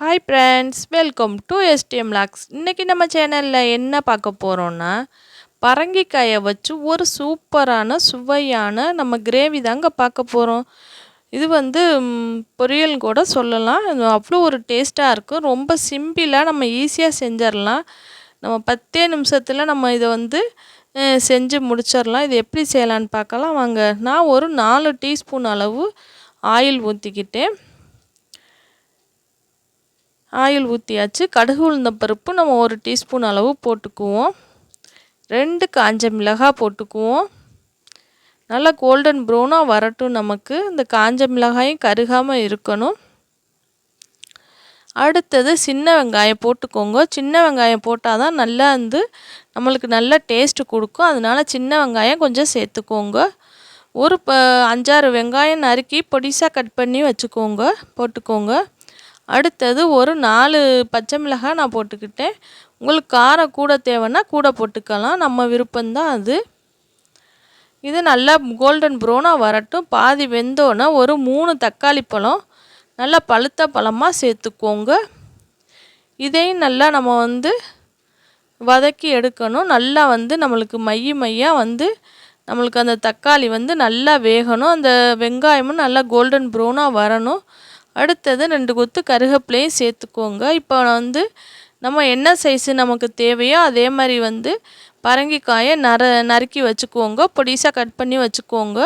Hi friends welcome to STM logs இன்றைக்கி நம்ம சேனலில் என்ன பார்க்க போகிறோன்னா பரங்கிக்காயை வச்சு ஒரு சூப்பரான சுவையான நம்ம கிரேவி தாங்க பார்க்க போகிறோம் இது வந்து பொரியல் கூட சொல்லலாம். அவ்வளோ ஒரு டேஸ்ட்டாக இருக்கும் ரொம்ப சிம்பிளாக நம்ம ஈஸியாக செஞ்சிடலாம். நம்ம பத்தே நிமிஷத்தில் நம்ம இதை வந்து செஞ்சு முடிச்சிடலாம். இது எப்படி செய்யலான்னு பார்க்கலாம். வாங்க நான் ஒரு நாலு டீஸ்பூன் அளவு ஆயில் ஊற்றிக்கிட்டேன் ஆயில் ஊற்றியாச்சு கடுகு உளுந்த பருப்பு நம்ம ஒரு டீஸ்பூன் அளவு போட்டுக்குவோம். ரெண்டு காஞ்ச மிளகாய் போட்டுக்குவோம். நல்லா கோல்டன் ப்ரௌனாக வரட்டும் நமக்கு. இந்த காஞ்ச மிளகாயும் கருகாமல் இருக்கணும். அடுத்தது சின்ன வெங்காயம் போட்டுக்கோங்க. சின்ன வெங்காயம் போட்டால் தான் நல்லா வந்து நம்மளுக்கு நல்ல டேஸ்ட்டு கொடுக்கும். அதனால சின்ன வெங்காயம் கொஞ்சம் சேர்த்துக்கோங்க. ஒரு ப அஞ்சாறு வெங்காயம் நறுக்கி பொடிசாக கட் பண்ணி வச்சுக்கோங்க. போட்டுக்கோங்க. அடுத்தது ஒரு நாலு பச்சை மிளகாய் நான் போட்டுக்கிட்டேன். உங்களுக்கு காரம் கூட தேவைன்னா கூட போட்டுக்கலாம். நம்ம விருப்பம்தான் அது. இது நல்லா கோல்டன் ப்ரௌனாக வரட்டும். பாதி வெந்தோன்னே ஒரு மூணு தக்காளி பழம். நல்லா பழுத்த பழமாக சேர்த்துக்கோங்க. இதையும் நல்லா நம்ம வந்து வதக்கி எடுக்கணும். நல்லா வந்து நம்மளுக்கு மைய மையாக வந்து நம்மளுக்கு அந்த தக்காளி வந்து நல்லா வேகணும். அந்த வெங்காயமும் நல்லா கோல்டன் ப்ரௌனாக வரணும். அடுத்தது ரெண்டு கொத்து கருவேப்பிலையும் சேர்த்துக்கோங்க. இப்போ வந்து நம்ம என்ன சைஸு நமக்கு தேவையோ அதே மாதிரி வந்து பரங்கிக்காயை நர நறுக்கி வச்சுக்கோங்க. பொடிசாக கட் பண்ணி வச்சுக்கோங்க.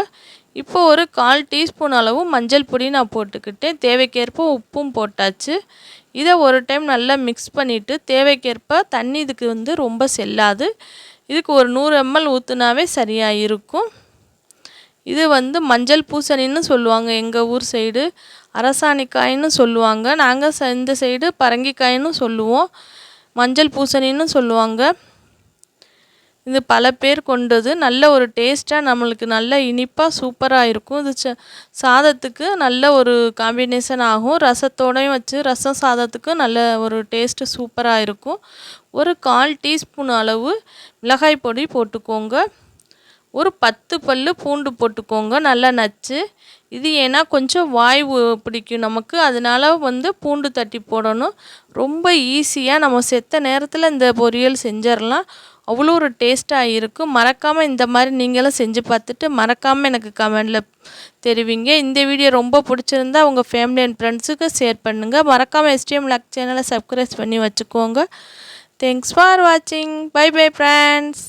இப்போ ஒரு கால் டீஸ்பூன் அளவு மஞ்சள் பொடி நான் போட்டுக்கிட்டேன். தேவைக்கேற்ப உப்பும் போட்டாச்சு. இதை ஒரு டைம் நல்லா மிக்ஸ் பண்ணிவிட்டு தேவைக்கேற்ப தண்ணி இதுக்கு வந்து ரொம்ப செல்லாது. இதுக்கு ஒரு நூறு எம்எல் ஊற்றுனாவே சரியாக இருக்கும் இது வந்து மஞ்சள் பூசணின்னு சொல்லுவாங்க. எங்கள் ஊர் சைடு அரசாணிக்காயின்னு சொல்லுவாங்க. நாங்கள் ச இந்த சைடு பரங்கிக்காயின்னு சொல்லுவோம். மஞ்சள் பூசணின்னு சொல்லுவாங்க. இது பல பேர் கொண்டது. நல்ல ஒரு டேஸ்ட்டாக நம்மளுக்கு நல்ல இனிப்பாக சூப்பராக இருக்கும். இது ச சாதத்துக்கு நல்ல ஒரு காம்பினேஷன் ஆகும். ரசத்தோடையும் வச்சு ரசம் சாதத்துக்கு நல்ல ஒரு டேஸ்ட்டு சூப்பராக இருக்கும். ஒரு கால் டீஸ்பூன் அளவு மிளகாய் பொடி போட்டுக்கோங்க. ஒரு பத்து பல்லு பூண்டு போட்டுக்கோங்க நல்லா நச்சு. இது ஏன்னா கொஞ்சம் வாய்வு பிடிக்கும் நமக்கு. அதனால வந்து பூண்டு தட்டி போடணும். ரொம்ப ஈஸியாக நம்ம செத்த நேரத்தில் இந்த பொரியல் செஞ்சிடலாம் அவ்வளோ ஒரு டேஸ்ட்டாக இருக்கும். மறக்காமல் இந்த மாதிரி நீங்களும் செஞ்சு பார்த்துட்டு மறக்காமல் எனக்கு கமெண்டில் தெரிவிங்க. இந்த வீடியோ ரொம்ப பிடிச்சிருந்தா உங்கள் ஃபேமிலி அண்ட் ஃப்ரெண்ட்ஸுக்கு ஷேர் பண்ணுங்கள் மறக்காமல் எஸ்டிஎம் லக் சேனலை சப்ஸ்கிரைப் பண்ணி வச்சுக்கோங்க. தேங்க்ஸ் ஃபார் வாட்சிங் பை பை ஃப்ரெண்ட்ஸ்